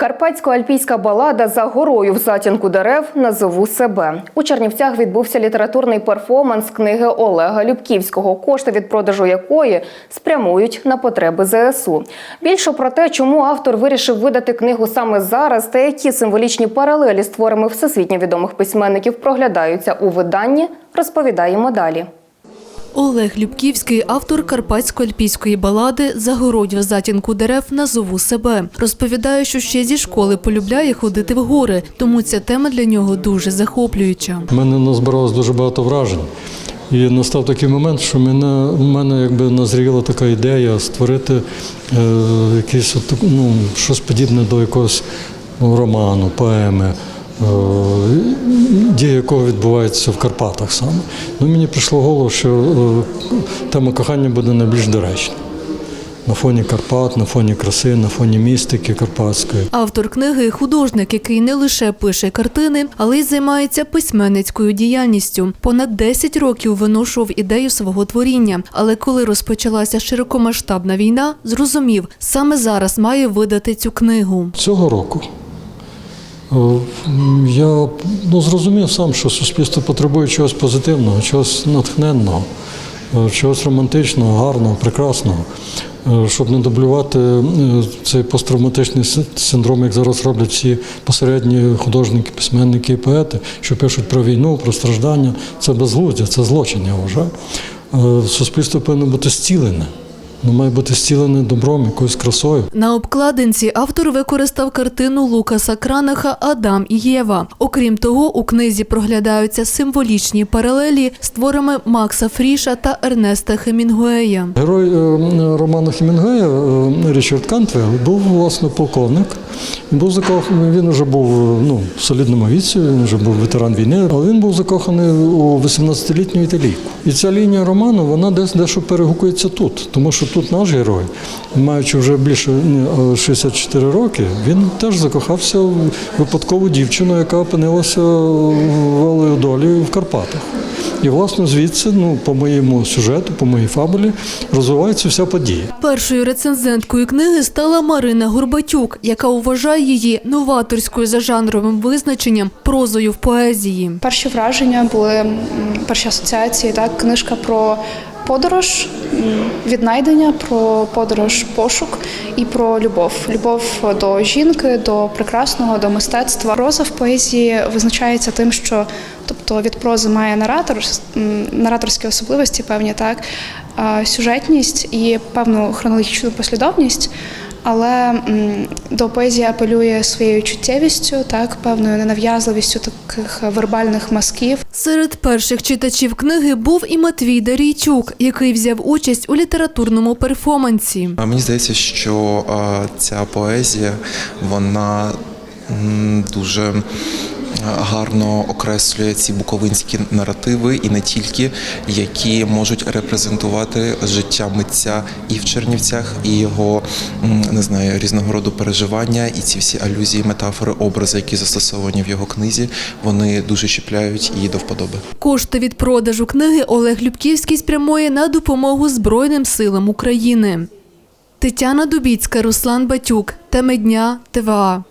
Карпатсько-альпійська балада за горою в затінку дерев назову себе. У Чернівцях відбувся літературний перформанс книги Олега Любківського, кошти від продажу якої спрямують на потреби ЗСУ. Більше про те, чому автор вирішив видати книгу саме зараз, та які символічні паралелі з творами всесвітньо відомих письменників проглядаються у виданні, розповідаємо далі. Олег Любківський, автор карпатсько-альпійської балади Загородь в затінку дерев назову себе. Розповідає, що ще зі школи полюбляє ходити в гори, тому ця тема для нього дуже захоплююча. У мене назбиралось дуже багато вражень. І настав такий момент, що мене, в мене якби назріла така ідея створити е, якийсь ну, щось подібне до якогось ну, роману, поеми, дія якого відбувається в Карпатах саме. Ну, мені прийшло в голову, що е, тема кохання буде найбільш доречна. На фоні Карпат, на фоні краси, на фоні містики Карпатської. Автор книги художник, який не лише пише картини, але й займається письменницькою діяльністю. Понад 10 років виношував ідею свого творіння. Але коли розпочалася широкомасштабна війна, зрозумів, саме зараз має видати цю книгу. Цього року е, я ну, зрозумів сам, що суспільство потребує чогось позитивного, чогось натхненного, е, чогось романтичного, гарного, прекрасного. Е, Щоб не дублювати е, цей посттравматичний синдром, як зараз роблять всі посередні художники, письменники і поети, що пишуть про війну, про страждання. Це безглуздя, це злочин, я вважаю. Е, Суспільство повинно бути зцілене. Воно має бути зцілене добром, якоюсь красою. На обкладинці автор використав картину Лукаса Кранаха Адам і Єва. Окрім того, у книзі проглядаються символічні паралелі з творами Макса Фріша та Ернеста Хемінгуея. Герой е, роману Хемінгуея е, Річард Кантвейл був власне полковник. Він був закоханий, він вже був е, ну, в солідному віці, він вже був ветеран війни, але він був закоханий у 18-літню італійку. І ця лінія роману вона десь дещо перегукується тут, тому що тут наш герой, маючи вже більше е, 64 роки, він теж закохався в випадкову дівчину, яка опинилася волею долі в Карпатах. І власне звідси, ну по моєму сюжету, по моїй фабулі, розвивається вся подія. Першою рецензенткою книги стала Марина Горбатюк, яка вважає її новаторською за жанровим визначенням прозою в поезії. Перші враження були перші асоціації, так, книжка про подорож, віднайдення, про подорож пошук і про любов. Любов до жінки, до прекрасного, до мистецтва. Проза в поезії визначається тим, що тобто від прози має наратор, нараторські особливості, певні так, сюжетність і певну хронологічну послідовність. Але до поезії апелює своєю чуттєвістю, так певною ненав'язливістю таких вербальних мазків. Серед перших читачів книги був і Матвій Дарійчук, який взяв участь у літературному перформансі. А Мені здається, що ця поезія вона дуже гарно окреслює ці буковинські наративи, і не тільки, які можуть репрезентувати життя митця і в Чернівцях, і його не знаю різного роду переживання, і ці всі алюзії, метафори, образи, які застосовані в його книзі, вони дуже чіпляють і до вподоби. Кошти від продажу книги Олег Любківський спрямує на допомогу Збройним силам України. Тетяна Дубіцька, Руслан Батюк. Теми дня ТВА.